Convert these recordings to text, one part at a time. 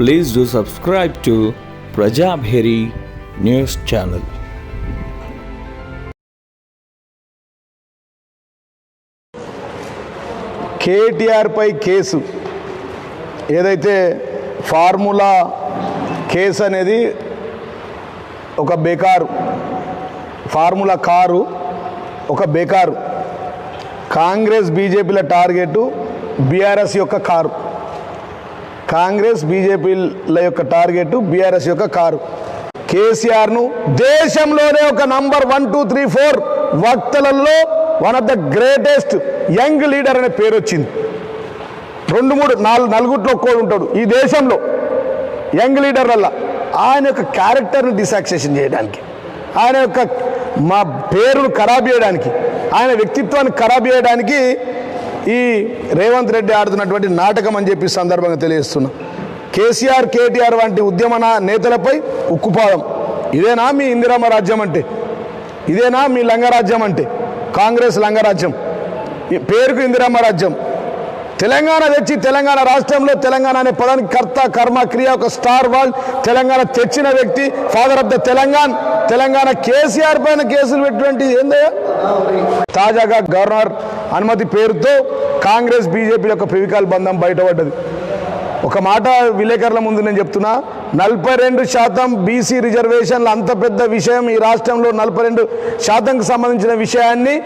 Please do subscribe to Prajabheri News Channel. KTR pi case. ఏదైతే formula case అనేది ఒక బేకారు ఫార్ములా కారు ఒక బేకారు. కాంగ్రెస్ బీజేపీల టార్గెట్ బీఆర్ఎస్ యొక్క కారు. కాంగ్రెస్ బీజేపీల యొక్క టార్గెట్ బీఆర్ఎస్ యొక్క కారు. కేసీఆర్ను దేశంలోనే ఒక number one two three four వక్తలలో one of the greatest young leader అనే పేరు వచ్చింది. రెండు మూడు నాలుగు నలుగుట్లో ఒక్కోడు ఉంటాడు. ఈ దేశంలో యంగ్ లీడర్ వల్ల ఆయన యొక్క క్యారెక్టర్ని డిసాక్సేషన్ చేయడానికి ఆయన యొక్క మా పేరును ఖరాబ్ చేయడానికి ఆయన వ్యక్తిత్వాన్ని ఖరాబ్ చేయడానికి ఈ రేవంత్ రెడ్డి ఆడుతున్నటువంటి నాటకం అని చెప్పి సందర్భంగా తెలియజేస్తున్నా. కేసీఆర్ కేటీఆర్ వంటి ఉద్యమ నేతలపై ఉక్కుపాదం. ఇదేనా మీ ఇందిరామ రాజ్యం అంటే? ఇదేనా మీ లంగరాజ్యం అంటే? కాంగ్రెస్ లంగరాజ్యం ఈ పేరుకు ఇందిరమ్మ రాజ్యం. తెలంగాణ తెచ్చి తెలంగాణ రాష్ట్రంలో తెలంగాణ అనే పదానికి కర్త కర్మ క్రియ ఒక స్టార్ వాల్ తెలంగాణ తెచ్చిన వ్యక్తి father of the Telangana. Telangana KCR పైన కేసులు పెట్టినటువంటి ఏందయ్యా? తాజాగా గవర్నర్ అనుమతి పేరుతో కాంగ్రెస్ బీజేపీ యొక్క ప్రివికాల బంధం బయటపడ్డది. ఒక మాట విలేకరుల ముందు నేను చెప్తున్నా. నలభై రెండు శాతం బీసీ రిజర్వేషన్లు అంత పెద్ద విషయం ఈ రాష్ట్రంలో నలభై రెండు శాతంకి సంబంధించిన విషయాన్ని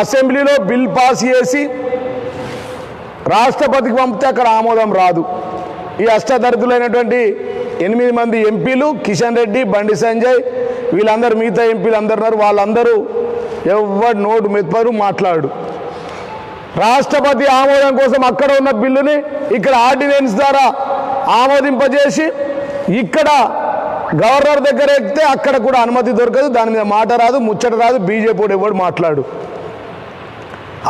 అసెంబ్లీలో బిల్ పాస్ చేసి రాష్ట్రపతికి పంపితే అక్కడ ఆమోదం రాదు. ఈ అష్టదరిద్రులైనటువంటి ఎనిమిది మంది ఎంపీలు కిషన్ రెడ్డి బండి సంజయ్ వీళ్ళందరూ మిగతా ఎంపీలు అందరున్నారు వాళ్ళందరూ ఎవరు నోటు మెత్తరు మాట్లాడు. రాష్ట్రపతి ఆమోదం కోసం అక్కడ ఉన్న బిల్లుని ఇక్కడ ఆర్డినెన్స్ ద్వారా ఆమోదింపజేసి ఇక్కడ గవర్నర్ దగ్గర ఎక్కితే అక్కడ కూడా అనుమతి దొరకదు. దాని మీద మాట రాదు ముచ్చట రాదు. బీజేపీ ఎవడు మాట్లాడు.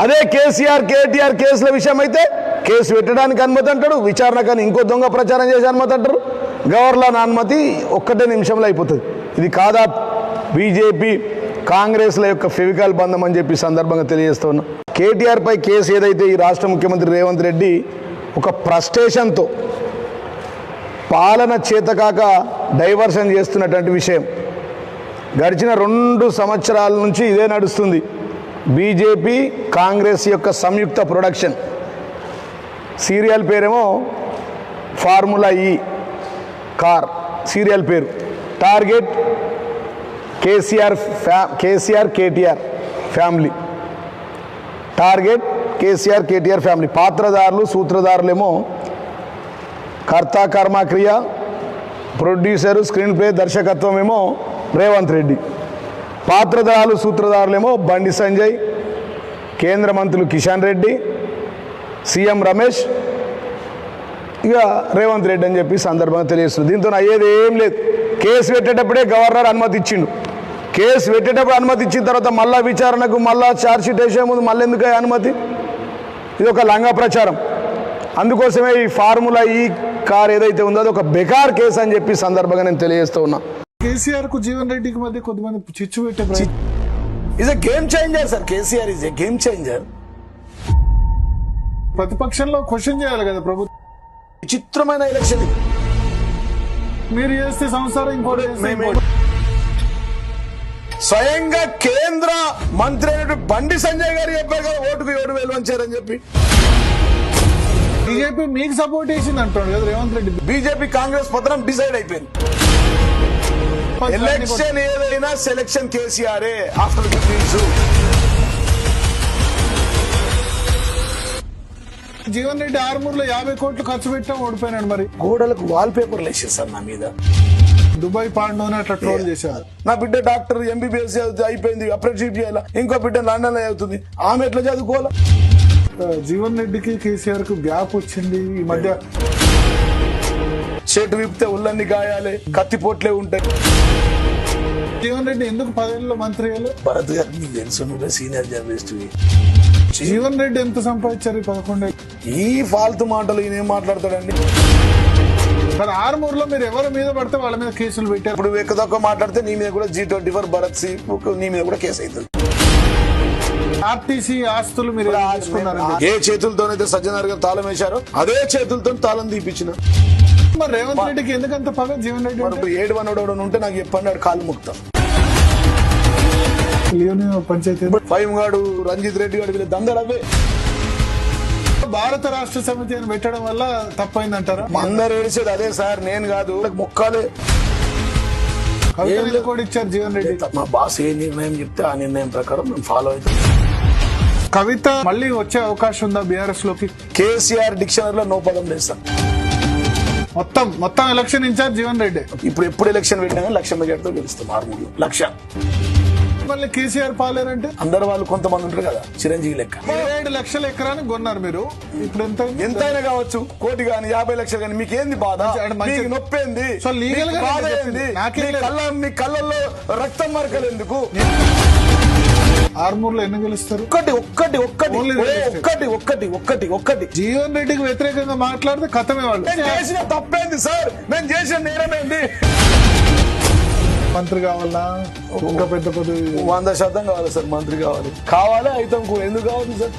అదే కేసీఆర్ కేటీఆర్ కేసుల విషయం అయితే కేసు పెట్టడానికి అనుమతి అంటాడు విచారణ కానీ ఇంకో దొంగ ప్రచారం చేసే అనుమతి అంటారు. గవర్నర్ అనుమతి ఒక్కటే నిమిషంలో అయిపోతుంది. ఇది కాదా బీజేపీ కాంగ్రెస్ల యొక్క ఫెవికాల్ బంధం అని చెప్పి సందర్భంగా తెలియజేస్తూ ఉన్నా. కేటీఆర్పై కేసు ఏదైతే ఈ రాష్ట్ర ముఖ్యమంత్రి రేవంత్ రెడ్డి ఒక ఫ్రస్ట్రేషన్తో పాలన చేతకాక డైవర్షన్ చేస్తున్నటువంటి విషయం గడిచిన రెండు సంవత్సరాల నుంచి ఇదే నడుస్తుంది. బీజేపీ కాంగ్రెస్ యొక్క సంయుక్త ప్రొడక్షన్. సీరియల్ పేరేమో ఫార్ములా ఈ కార్ సీరియల్ పేరు. టార్గెట్ కేసీఆర్ ఫ్యా KCR KTR family. Target KCR KTR family. పాత్రదారులు సూత్రధారులేమో కర్త కర్మ క్రియ ప్రొడ్యూసరు స్క్రీన్ ప్లే దర్శకత్వం ఏమో రేవంత్ రెడ్డి. పాత్రధారులు సూత్రధారులేమో బండి సంజయ్ కేంద్ర మంత్రులు కిషన్ రెడ్డి సీఎం రమేష్ ఇక రేవంత్ రెడ్డి అని చెప్పి సందర్భంగా తెలియజేస్తుంది దీంతో అయ్యేది ఏం లేదు. కేసు పెట్టేటప్పుడే గవర్నర్ అనుమతి ఇచ్చిండు. కేసు పెట్టేటప్పుడు అనుమతి ఇచ్చిన తర్వాత మళ్ళా విచారణకు మళ్ళా ఛార్జ్షీట్ వేసే ముందు మళ్ళీ ఎందుకు అనుమతి? ఇది ఒక లంగా ప్రచారం. అందుకోసమే ఈ ఫార్ములా ఈ కార్ ఏదైతే ఉందో అది ఒక బెకార్ కేసు అని చెప్పి సందర్భంగా నేను తెలియజేస్తూ ఉన్నా. కేసీఆర్కు జీవన్ రెడ్డికి మధ్య కొంతమంది చిచ్చు పెట్టే is a game changer sir KCR is a game changer ప్రతిపక్షంలో క్వశ్చన్ చేయాలి కదా ప్రభుత్వం విచిత్రమైన ఎలక్షన్ మీరు చేస్తే సంసారం ఇంకోటి. స్వయంగా కేంద్ర మంత్రి అయినటువంటి బండి సంజయ్ గారు చెప్పారు కదా ఓటుకు ఏడు వేలు వంచారని చెప్పి. బీజేపీ మీకు సపోర్ట్ చేసింది అంటాడు కదా రేవంత్ రెడ్డి. బీజేపీ కాంగ్రెస్ పత్రం డిసైడ్ అయిపోయింది. ఎలక్షన్ ఏదైనా selection KCR after fifteens Jeevan Reddy Armoor యాభై కోట్లు ఖర్చు పెట్టా ఓడిపోయినాడు మరి. గోడలకు వాల్ పేపర్లు వేసేసారు నా మీద. దుబాయ్ పాండోని అట్లా ట్రోల్ చేశారు. నా బిడ్డ డాక్టర్ ఎంబీబీఎస్ అయిపోయింది అప్రెంటిషిప్ చేయాలి? ఇంకో బిడ్డ లండన్లో చదువుతుంది. ఆమె ఎట్లా చదువుకోవాలా? జీవన్ రెడ్డికి కేసీఆర్కు గ్యాప్ వచ్చింది. ఈ మధ్య చెట్టు విప్పితే ఉల్లన్ని గాయాలి కత్తిపోట్లే ఉంటాయి. జీవన్ రెడ్డి ఎందుకు పదేళ్ళలో మంత్రి భరత్ గారు నీకు తెలుసు నువ్వే సీనియర్ జర్నలిస్ట్ జీవన్ రెడ్డి ఎంత సంపాదించారు ఈ పదకొండు? ఈ ఫాల్తు మాటలు ఈయన ఏం మాట్లాడతాడండి? మరి ఆర్మూర్లో మీరు ఎవరి మీద పడితే వాళ్ళ మీద కేసులు పెట్టారు? ఇప్పుడు ఎక్కదొక్క మాట్లాడితే నీ మీద కూడా జీ ట్వంటీ ఫోర్ భరత్ సి నీ మీద కూడా కేసు అవుతుంది. ఆర్టీసీ ఆస్తులు మీరు ఏ చేతులతోనైతే సజ్జనార్ గారు తాళం వేశారో అదే చేతులతో తాళం తీపించిన మరి రేవంత్ రెడ్డికి ఎందుకంత పగ జీవన్ రెడ్డి మరి ఇప్పుడు ఏడు వన్ ఉంటే నాకు చెప్పండి ఆడు కాలు ముక్తాం లియోని పంచాయతీ ఫైవ్ గాడు రంజిత్ రెడ్డి గాడు వీళ్ళ దందలు అవే. భారత రాష్ట్ర సమితి అని పెట్టడం వల్ల తప్పైందంటారా? అందరు ఏడిసేది అదే సార్ నేను కాదు మొక్కాలే. కవితలు కూడా ఇచ్చారు జీవన్ రెడ్డి. మా బాస్ ఏ నిర్ణయం చెప్తే ఆ నిర్ణయం ప్రకారం మేము ఫాలో అవుతాం కవిత మళ్ళీ వచ్చే అవకాశం ఉందా బీఆర్ఎస్లోకి కేసీఆర్ డిక్షనరీలో నో పదం లేదు సార్. మొత్తం మొత్తం ఎలక్షన్ ఇన్ఛార్జ్ జీవన్ రెడ్డి. ఇప్పుడు ఎప్పుడు ఎలక్షన్ పెట్టినా లక్ష మెజార్టీతో గెలుస్తాం. ఆర్మూర్లో లక్ష. మళ్ళీ కేసీఆర్ పాలేరంటే? అందరు వాళ్ళు కొంతమంది ఉంటారు కదా చిరంజీవి లెక్క. ఇరవై ఏడు లక్షల ఎకరానికి కొన్నారు మీరు. ఇప్పుడు ఎంత? ఎంతైనా కావచ్చు కోటి గాని యాభై లక్షలు కానీ బాధ? మీకు నొప్పి ఏంది సో లీగల్ మీకు గా బాధ ఏంది? చెప్పింది. నాకేం మీ లేదు. కళ్ళ మీ కళ్ళల్లో రక్తం మార్కలు ఎందుకు? ఆర్మూర్లో ఎన్ని గెలుస్తారు? ఒక్కటి ఒక్కటి ఒక్కటి. ఒక్కటి ఒక్కటి ఒక్కటి ఒక్కటి. జీవన్ రెడ్డికి వ్యతిరేకంగా మాట్లాడితే కథమే వాళ్ళు. చేసిన తప్పేంది సార్? నేను చేసిన నేరమేంది? మంత్రి కావాలా? ఇంకా పెద్ద పదవి. వంద శాతం కావాలి సార్ మంత్రి కావాలి. కావాలి అయితే ఎందుకు కావాలి సార్?